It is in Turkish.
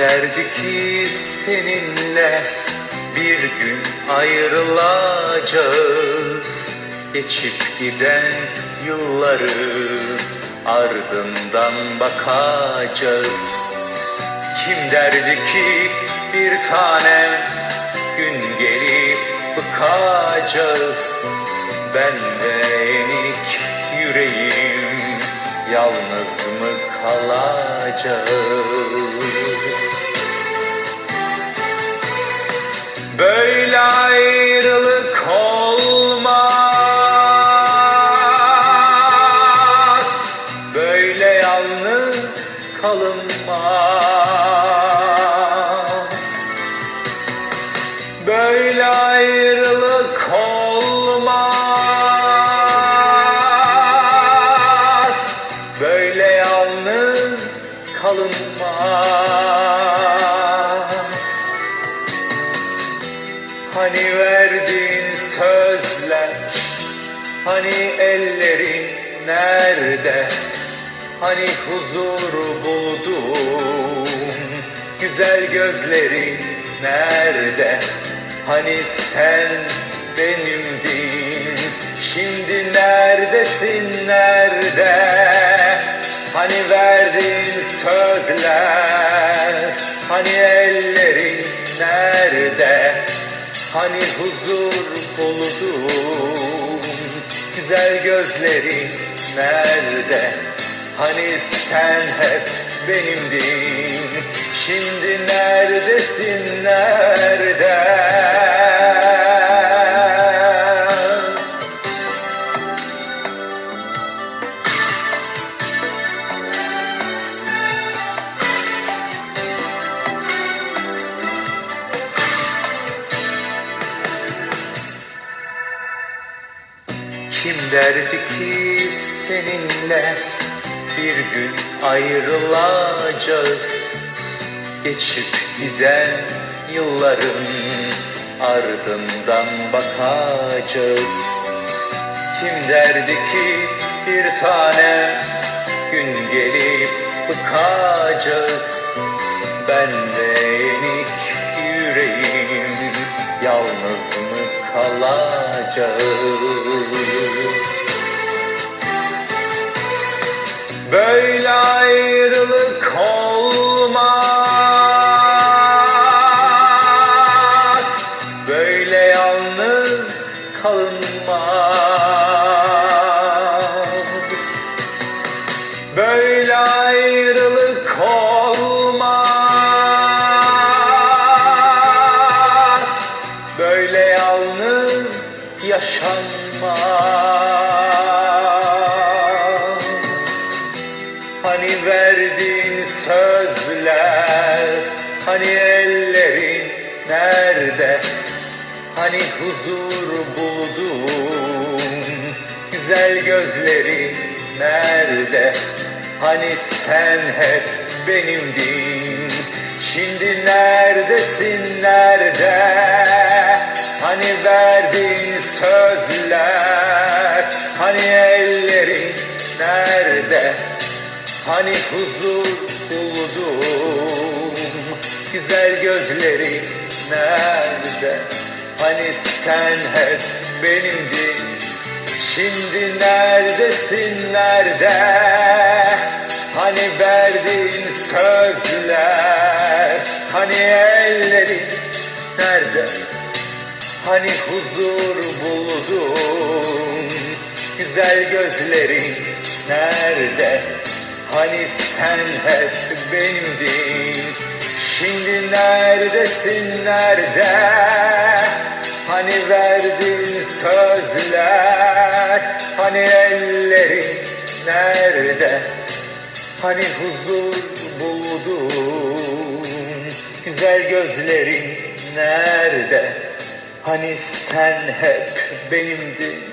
derdi ki seninle bir gün ayrılacağız. Geçip giden yılları ardından bakacağız. Kim derdi ki bir tanem gün gelip bıkacağız. Ben ve enik yüreğim yalnız mı kalacağız? Böyle ayrılık olmaz. Böyle yalnız kalınmaz Hani verdiğin sözler Hani ellerin nerede? Hani huzur buldum Güzel gözlerin nerede? Hani sen benimdin Şimdi neredesin nerede? Hani verdiğin sözler Hani ellerin nerede Hani huzur buldum Güzel gözlerin nerede? Hani sen hep benimdin Şimdi neredesin nerede derdi ki seninle bir gün ayrılacağız. Geçip giden yılların ardından bakacağız. Kim derdi ki bir tane gün gelip bıkacağız? Ben enik yüreğim yalnız mı kalacağız. Böyle ayrılık olmaz. Böyle yalnız kalınmaz yaşanmaz. Hani verdiğin sözler Hani ellerin nerede? Hani huzur buldum Güzel gözlerin nerede? Hani sen hep benimdin Şimdi neredesin nerede Hani huzur buldum Güzel gözlerin nerede? Hani sen hep benimdin Şimdi neredesin nerede? Hani verdiğin sözler Hani ellerin nerede? Hani huzur buldum Güzel gözlerin nerede Hani sen hep benimdin. Şimdi neredesin nerede? Hani verdiğin sözler? Hani ellerin nerede? Hani huzur buldum Güzel gözlerin nerede? Hani sen hep benimdin